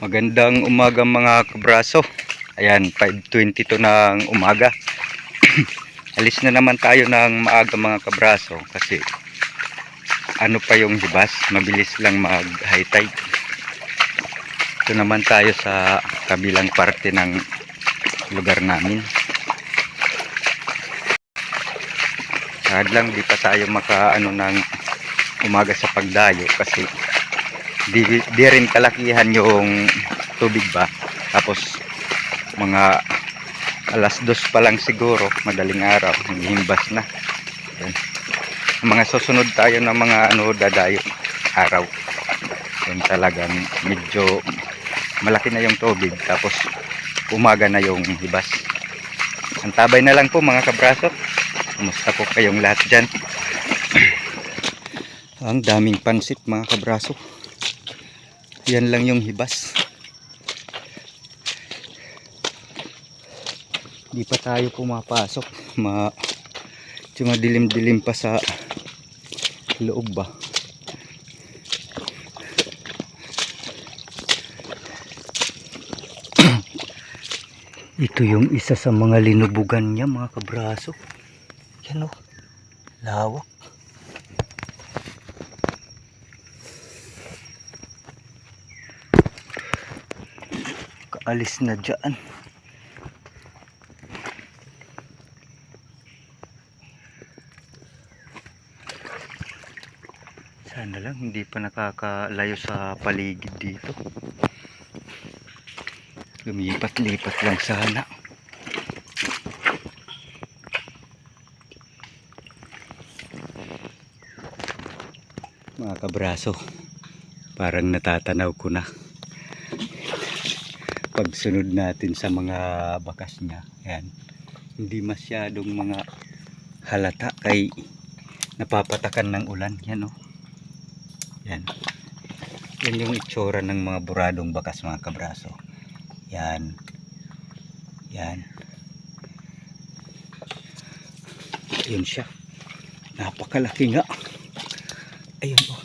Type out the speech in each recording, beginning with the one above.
Magandang umaga mga kabraso. Ayan, 5.22 ng umaga. Alis na naman tayo ng maaga mga kabraso kasi ano pa yung hibas, mabilis lang mag high tide. Ito naman tayo sa kabilang parte ng lugar namin. Kahit lang di pa tayo makaano ng umaga sa pagdayo kasi di, di rin kalakihan yung tubig ba? Tapos mga alas dos pa lang siguro madaling araw himbas na. Yan. mga susunod tayo ng mga ano dadayo araw. Yan talagang medyo malaki na yung tubig tapos umaga na yung hibas. Ang tabay na lang po mga kabraso. Kumusta po kayong lahat dyan? Ang daming pansit mga kabraso yan lang yung hibas. Di pa tayo pumapasok. Ma dilim-dilim pa sa loob ba? Ito yung isa sa mga linubugan niya mga kabraso. Yan o lawak kaalis na dyan. Sana lang hindi pa nakakalayo sa paligid dito. Lumipat-lipat lang sana. Mga kabraso parang natatanaw ko na pagsunod natin sa mga bakas niya. Yan hindi masyadong mga halata kay napapatakan ng ulan. Yan oh. Yan. Yan yung itsura ng mga buradong bakas mga kabraso. Yan. Yan. Yun siya. Napakalaki nga. Ayun oh.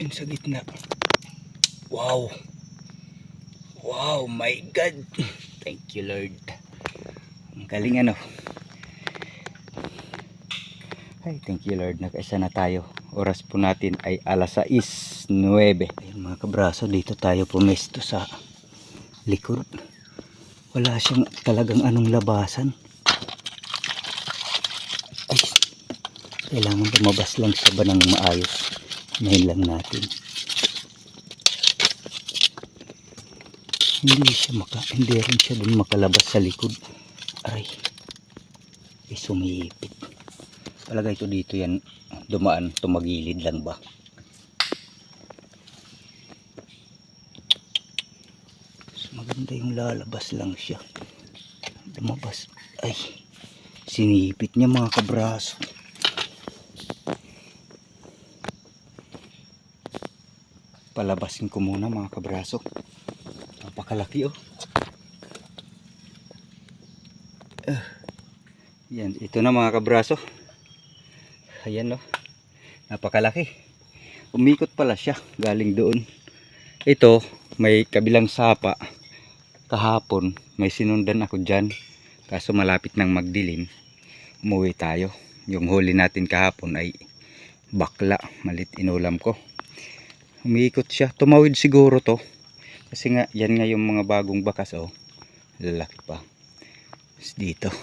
Yun sa gitna Wow. Wow, my God. Thank you, Lord. Ang galing ano. Ay, thank you, Lord. Nakaisa na tayo. Oras po natin ay alas 6.09. Ayun mga kabraso, dito tayo pumesto sa likod. Wala siyang talagang anong labasan. Ay, kailangan lumabas lang sa banang maayos. Ngayon lang natin. Hindi siya maka hindi rin siya dun makalabas sa likod. Aray. Ay sumipit palagay ko dito yan dumaan tumagilid lang ba? Mas maganda yung lalabas lang siya. Lumabas. Ay sinipit niya mga kabraso. Palabasin ko muna mga kabraso napakalaki oh. Ah. yan. Ito na mga kabraso. Ayan oh. Napakalaki. Umikot pala siya galing doon. Ito may kabilang sapa. Kahapon may sinundan ako dyan. Kaso malapit ng magdilim. Umuwi tayo. Yung huli natin kahapon ay bakla. Malit inulam ko. Umiikot siya. Tumawid siguro to kasi nga, yan nga yung mga bagong bakas, oh. Lalaki pa. Tapos dito.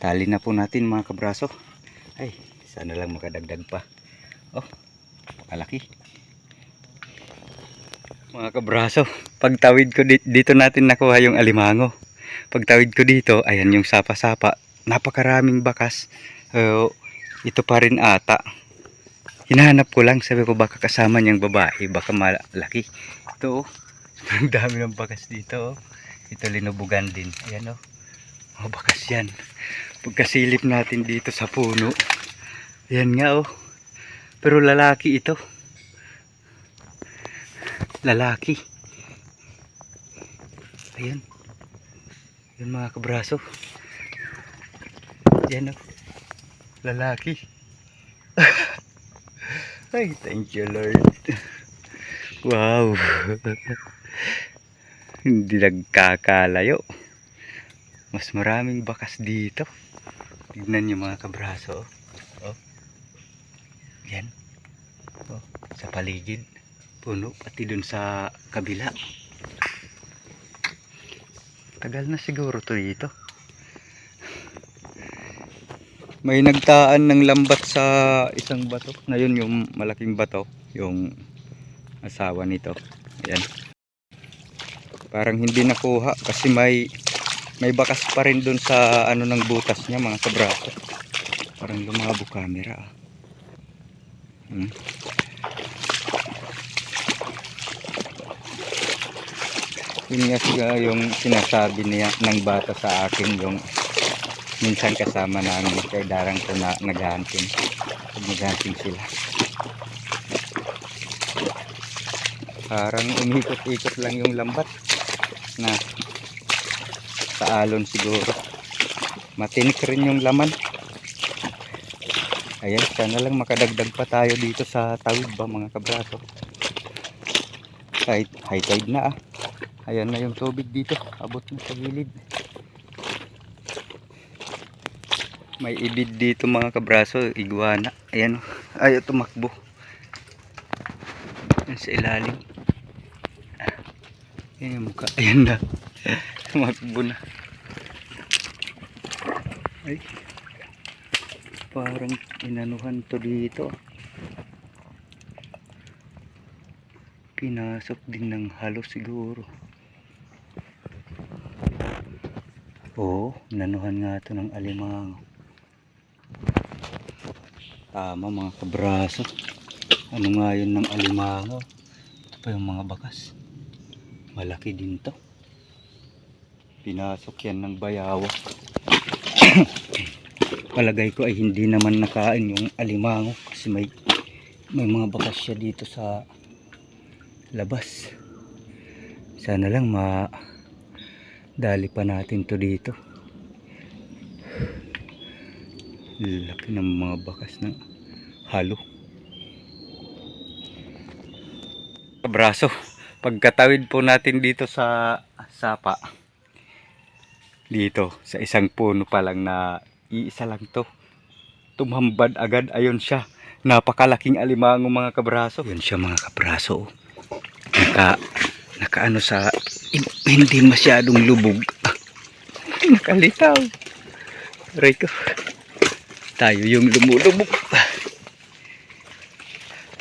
Tali na po natin mga kabraso. Ay, sana lang makadagdag pa. Oh, kalaki. Mga kabraso, pagtawid ko dito, dito natin nakuha yung alimango. Pagtawid ko dito, ayan yung sapa-sapa. Napakaraming bakas. Uh, ito pa rin ata hinahanap ko lang. Sabi ko baka kasama niyang babae. Baka malaki. Ito oh. Ang dami ng bakas dito oh. Ito linubugan din. Ayan oh. Oh bakas yan. Pagkasilip natin dito sa puno. Yan nga oh. Pero lalaki ito. Lalaki. Ayan. Yan mga kabraso. Yan oh. Lalaki Ay, thank you Lord. Wow. Hindi nagkakalayo. Mas maraming bakas dito. Tignan niyo mga kabraso. Oh. oh. Yan. Oh, sa paligid. Puno pati dun sa kabila. Tagal na siguro to dito. May nagtaan ng lambat sa isang bato. Ngayon yung malaking bato, yung asawa nito. Ayan. Parang hindi nakuha kasi may may bakas pa rin dun sa ano ng butas niya mga kabraso. Parang lumabo camera. ah. Hmm. Yun nga siya yung sinasabi niya ng bata sa akin yung minsan kasama namin kaya darang ko na naghahunting pag naghahunting sila. Parang umikot-ikot lang yung lambat na sa alon siguro. Matinik rin yung laman. Ayan sana lang makadagdag pa tayo dito sa tawid ba mga kabraso? Kahit high tide na ah. Ayan na yung tubig dito abot na sa gilid may ibid dito mga kabraso iguana ayan oh. ayaw tumakbo. Yan sa ilalim. Yan yung mukha. Ayan na. Tumakbo na. Ay parang inanuhan to dito. Pinasok din ng halo siguro. Oo nanuhan nga to ng alimango tama mga kabraso. Ano nga yun ng alimango? Ito pa yung mga bakas. Malaki din to. Pinasok yan ng bayawa. Palagay ko ay hindi naman nakain yung alimango kasi may may mga bakas siya dito sa labas. Sana lang ma dali pa natin to dito laki ng mga bakas ng halo. Kabraso pagkatawid po natin dito sa sapa. Dito sa isang puno pa lang na iisa lang to. Tumambad agad ayon siya. Napakalaking alimango mga kabraso. Yun siya mga kabraso. Naka nakaano sa hindi masyadong lubog. Ah, nakalitaw. Ko tayo yung lumulubog.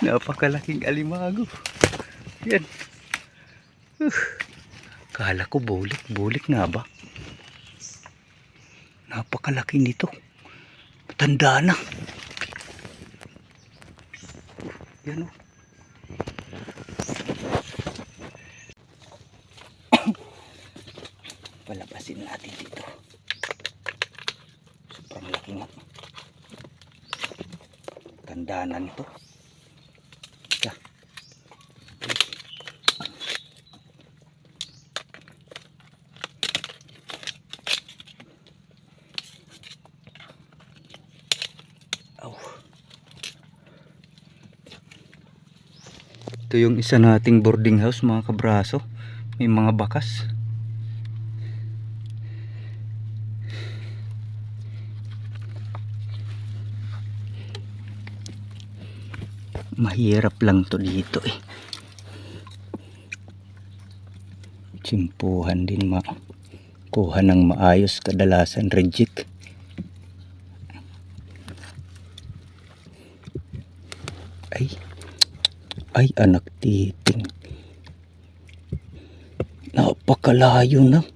Napakalaking alimago. Yan. Uh, kala ko bulik bulik nga ba? Napakalaki nito. Tanda na. Yan o palabasin natin dito. Sobrang laki nga tanda na nito. Aw. Ito yung isa nating boarding house mga kabraso. May mga bakas. Mahirap lang to dito eh. Tsimpuhan din ma kuha ng maayos kadalasan reject. Ay. Ay anak titing. Napakalayo na.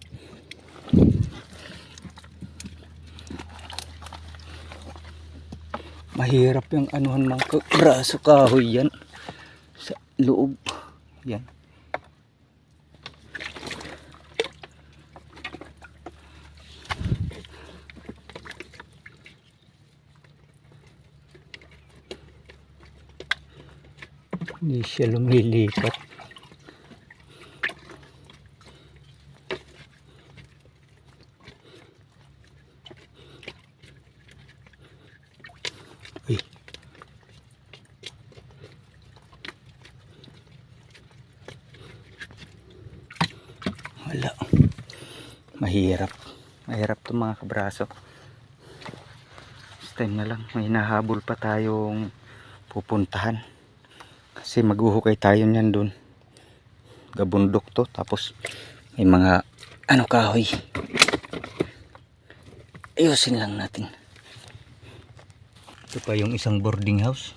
Mahirap yung anuhan mga braso kahoy yan. Sa loob. Yan. Hindi siya lumilipat. Uy. mahirap mahirap to mga kabraso this na lang may nahabol pa tayong pupuntahan. Kasi maghuhukay tayo niyan dun. Gabundok to tapos may mga ano kahoy. Ayusin lang natin. Ito pa yung isang boarding house.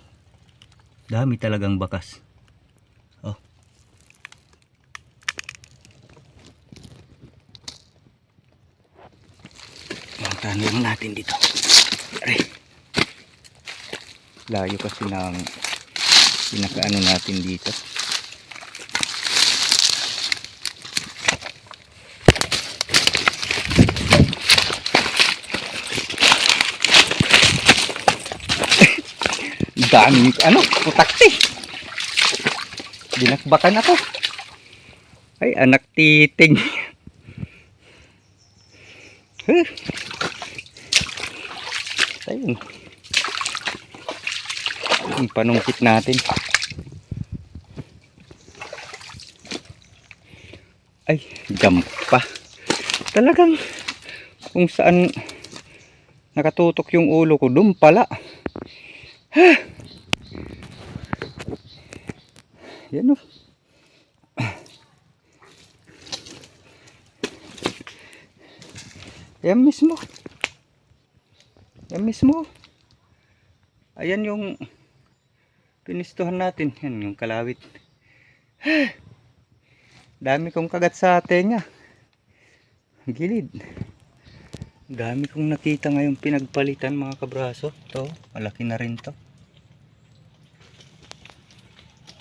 Dami talagang bakas oh Puntahan lang natin dito. Aray. Layo kasi ng pinakaano natin dito. Daming ano, putakti. Dinakbakan ako. Ay, anak titing. Huh. Ayun. Yung panungkit natin. Ay, jump pa. Talagang kung saan nakatutok yung ulo ko, doon pala. Ha! Yan o. Yan mismo. Yan mismo. Ayan yung pinistuhan natin. Yan yung kalawit. Dami kong kagat sa tenga. Gilid. Dami kong nakita ngayong pinagpalitan mga kabraso. To, malaki na rin to.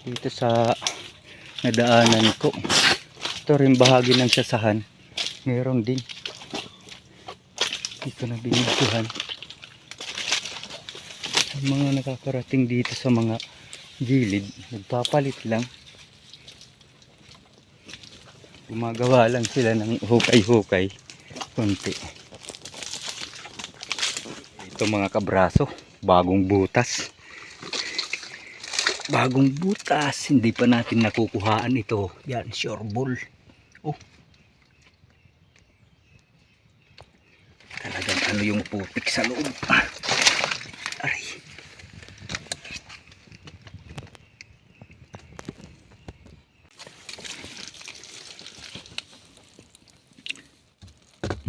Dito sa nadaanan ko. Ito rin bahagi ng sasahan. Meron din. Dito na binigtuhan. Ang mga nakakarating dito sa mga gilid, nagpapalit lang. Gumagawa lang sila ng hukay-hukay. Kunti. Ito mga kabraso, bagong butas. Bagong butas, hindi pa natin nakukuhaan ito. Yan, sure ball. Oh, Talagang ano yung putik sa loob. Ah.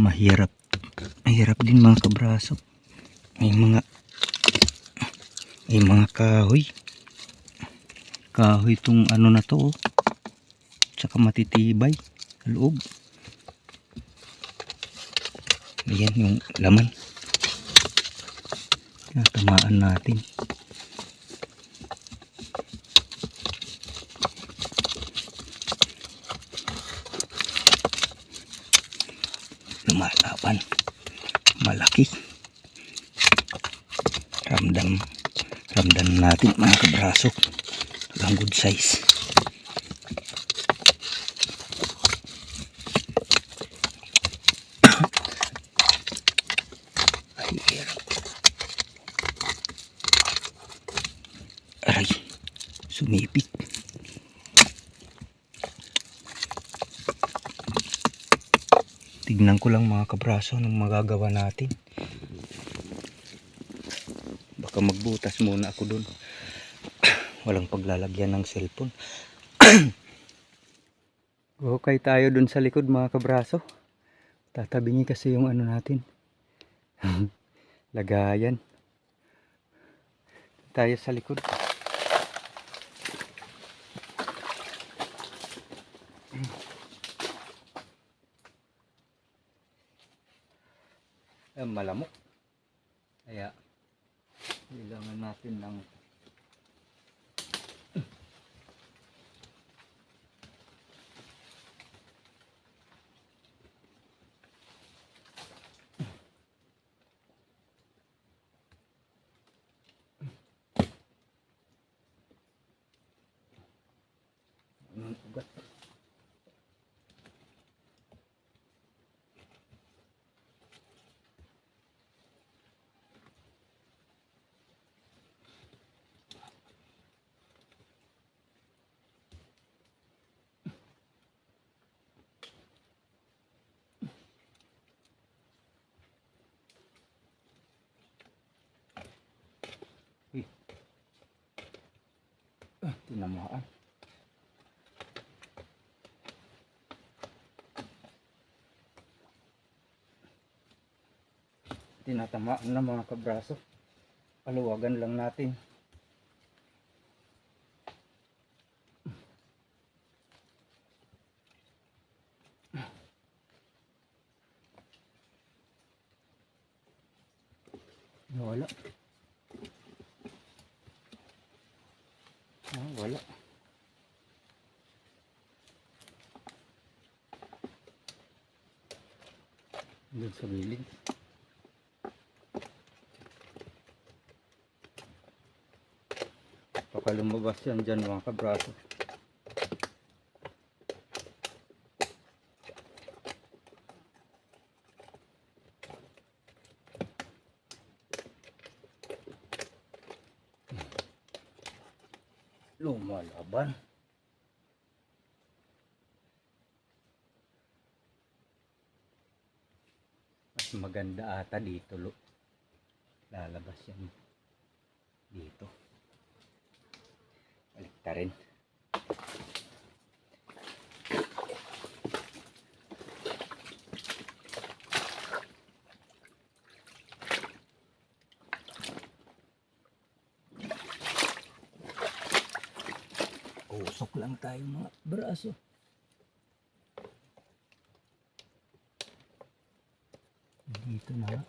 Mahirap. Mahirap din mga kabraso. May mga may mga kahoy. Kahoy tong ano na to. oh. Tsaka matitibay loob. Ayan yung laman. Natamaan natin. Lumalaban. Malaki. Ramdam. Ramdam natin mga kabraso. Talagang good size. Ay, hirap. Aray, sumipit. Tignan ko lang mga kabraso anong magagawa natin. Baka magbutas muna ako dun. Walang paglalagyan ng cellphone. Okay tayo dun sa likod mga kabraso. Tatabingi kasi yung ano natin. Lagayan. Tayo sa likod. Eh, malamok. Kaya, kailangan natin ng ng Ah, tinamaan. Tinatamaan na mga kabraso. Paluwagan lang natin. Wala. Ah, wala. Doon sa gilid. Baka lumabas yan dyan mga kabraso. Lumalaban. Maganda ata dito lo. Lalabas yan dito. Balik ta rin. Usok lang tayo mga braso. Dito na. nga.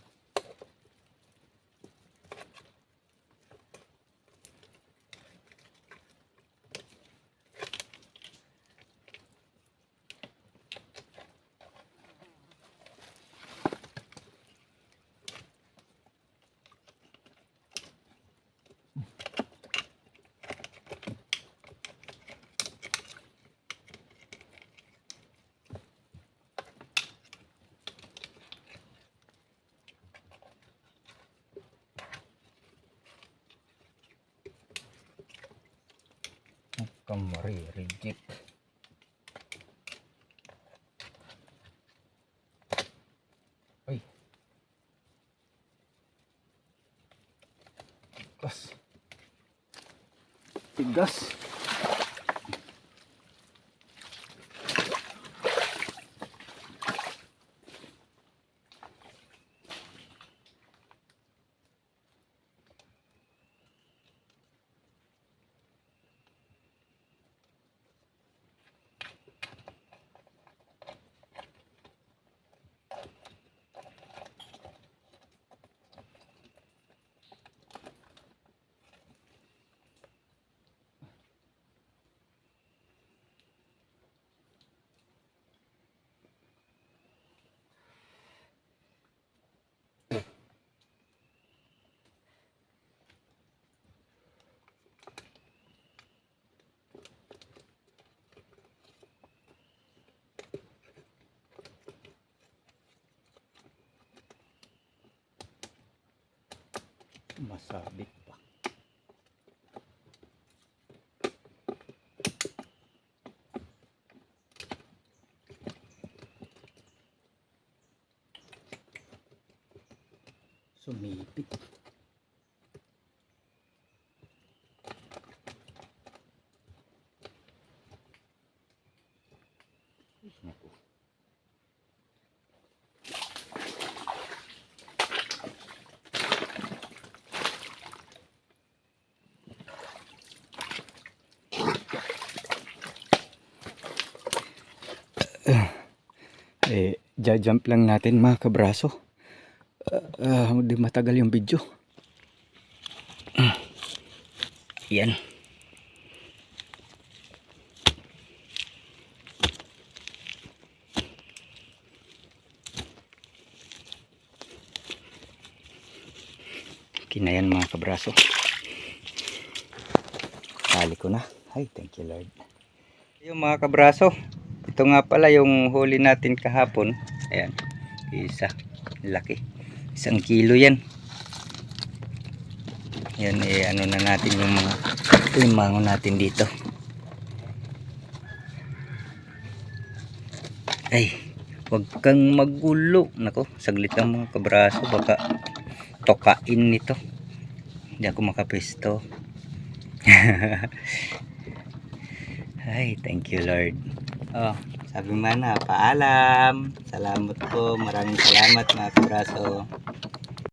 Huwag kang marireject. Ay. Tigas. Tigas. Masabit pa. Sumipit. Ay, naku. Eh, jump lang natin mga kabraso. Ah, ah, di matagal yung video. Yan. Kinayan mga kabraso. Tali ko na. Ay, thank you Lord. Yung mga kabraso, ito nga pala yung huli natin kahapon. Ayan, isa. Laki. Isang kilo yan. Yan, eh, ano na natin yung mga limango natin dito. Ay, wag kang magulo. Nako, saglit lang mga kabraso. Baka tokain nito. Hindi ako makapesto. Ay, thank you Lord. Oh, sabi mo na, paalam. Salamat po. Maraming salamat mga kabraso.